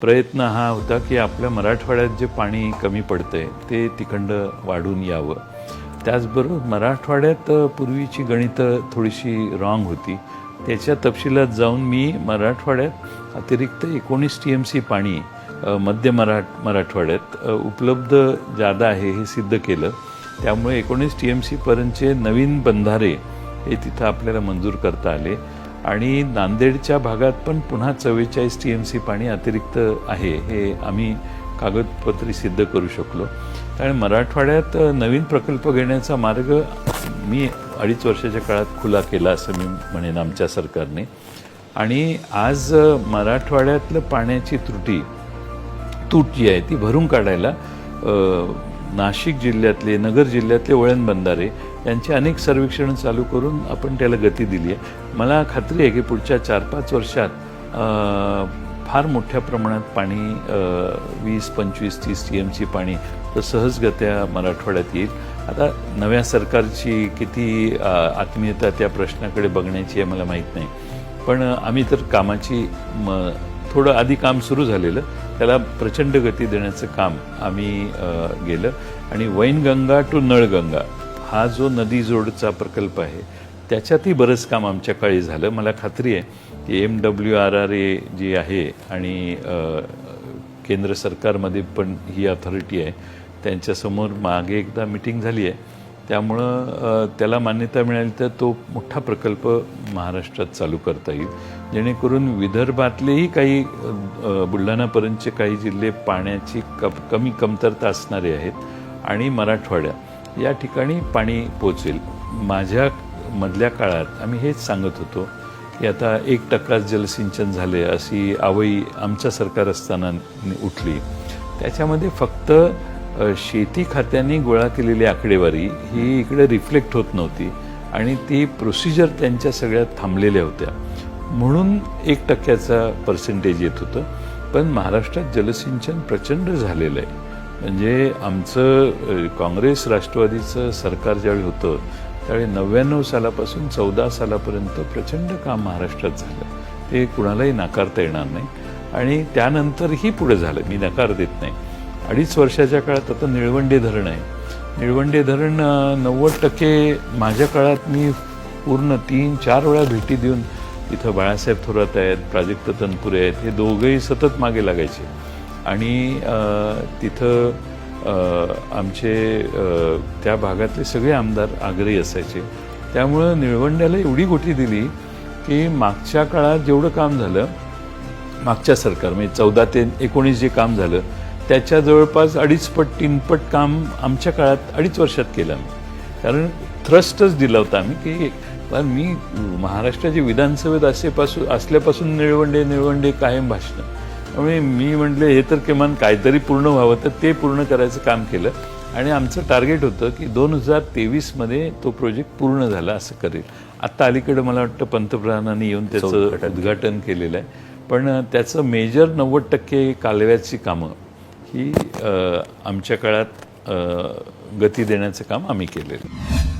प्रयत्न हा होता की आपल्या मराठवाड्यात जे पाणी कमी पडतंय ते तिखंड वाढून यावं. त्याचबरोबर मराठवाड्यात पूर्वीची गणितं थोडीशी रॉंग होती. त्याच्या तपशिलात जाऊन मी मराठवाड्यात अतिरिक्त एकोणीस टी एम सी पाणी मध्य मराठ मराठवाड्यात उपलब्ध जादा आहे हे सिद्ध केलं. त्यामुळे एकोणीस टी एम सीपर्यंतचे नवीन बंधारे हे तिथं आपल्याला मंजूर करता आले. आणि नांदेडच्या भागात पण पुन्हा चव्वेचाळीस टी एम सी पाणी अतिरिक्त आहे हे आम्ही कागदपत्री सिद्ध करू शकलो. कारण मराठवाड्यात नवीन प्रकल्प घेण्याचा मार्ग मी अडीच वर्षाच्या काळात खुला केला असं मी म्हणेन आमच्या सरकारने. आणि आज मराठवाड्यातलं पाण्याची त्रुटी तूट जी आहे ती भरून काढायला नाशिक जिल्ह्यातले नगर जिल्ह्यातले वळण बंधारे यांची अनेक सर्वेक्षणं चालू करून आपण त्याला गती दिली आहे मला खात्री आहे की पुढच्या चार पाच वर्षात फार मोठ्या प्रमाणात पाणी वीस पंचवीस तीस टी एमची पाणी तर सहजगत्या मराठवाड्यात येईल. आता नव्या सरकारची किती आत्मीयता त्या प्रश्नाकडे बघण्याची आहे मला माहीत नाही. पण आम्ही तर कामाची म थोडं आधी काम सुरू झालेलं. त्याला प्रचंड गती देण्याचं काम आम्ही गेलं. आणि वैनगंगा टू नळगंगा हा जो नदी जोडचा प्रकल्प आहे त्याच्यातही बरंच काम आमच्या काळी झालं. मला खात्री आहे की M W R R A G आहे आणि केंद्र सरकारमध्ये पण ही अथॉरिटी आहे त्यांच्यासमोर मागे एकदा मिटिंग झाली आहे. त्यामुळं त्याला मान्यता मिळाली तर तो मोठा प्रकल्प महाराष्ट्रात चालू करता येईल. जेणेकरून विदर्भातलेही काही बुलढाणापर्यंतचे काही जिल्हे पाण्याची क कमी कमतरता असणारे आहेत आणि मराठवाड्यात. या ठिकाणी पाणी पोचेल. माझ्या मधल्या काळात आम्ही हेच सांगत होतो की आता एक टक्काच जलसिंचन झाले अशी आवई आमच्या सरकार असताना उठली. त्याच्यामध्ये फक्त शेती खात्याने गोळा केलेली आकडेवारी ही इकडे रिफ्लेक्ट होत नव्हती आणि ती प्रोसिजर त्यांच्या सगळ्यात थांबलेल्या होत्या. म्हणून एक टक्क्याचा पर्सेंटेज येत होतं. पण महाराष्ट्रात जलसिंचन प्रचंड झालेलं आहे. म्हणजे आमचं काँग्रेस राष्ट्रवादीचं सरकार ज्यावेळी होतं त्यावेळी नव्याण्णव सालापासून चौदा सालापर्यंत प्रचंड काम महाराष्ट्रात झालं. ते कुणालाही नाकारता येणार नाही. आणि त्यानंतरही पुढे झालं. मी नकार देत नाही. अडीच वर्षाच्या काळात आता निळवंडे धरण आहे. निळवंडे धरण नव्वद टक्के माझ्या काळात मी पूर्ण तीन चार वेळा भेटी देऊन तिथं बाळासाहेब थोरात आहेत प्राजक्त तनपुरे आहेत हे दोघंही सतत मागे लागायचे. आणि तिथं आमचे त्या भागातले सगळे आमदार आग्रही असायचे. त्यामुळं निळवंड्याला एवढी गोटी दिली की मागच्या काळात जेवढं काम झालं मागच्या सरकार म्हणजे चौदा ते एकोणीस जे काम झालं त्याच्या जवळपास अडीच पट तीनपट काम आमच्या काळात अडीच वर्षात केलं आम्ही. कारण थ्रस्टच दिला होता आम्ही की पण मी महाराष्ट्राच्या विधानसभेत असेपासून असल्यापासून निळवंडे निळवंडे कायम भाषणं त्यामुळे मी म्हटले हे तर किमान काहीतरी पूर्ण व्हावं. तर ते पूर्ण करायचं काम केलं. आणि आमचं टार्गेट होतं की दोन हजार तेवीसमध्ये तो प्रोजेक्ट पूर्ण झाला असं करेल. आत्ता अलीकडे मला वाटतं पंतप्रधानांनी येऊन त्याचं उद्घाटन केलेलं आहे. पण त्याचं मेजर नव्वद टक्के कालव्याची कामं ही आमच्या काळात गती देण्याचं काम आम्ही केलेलं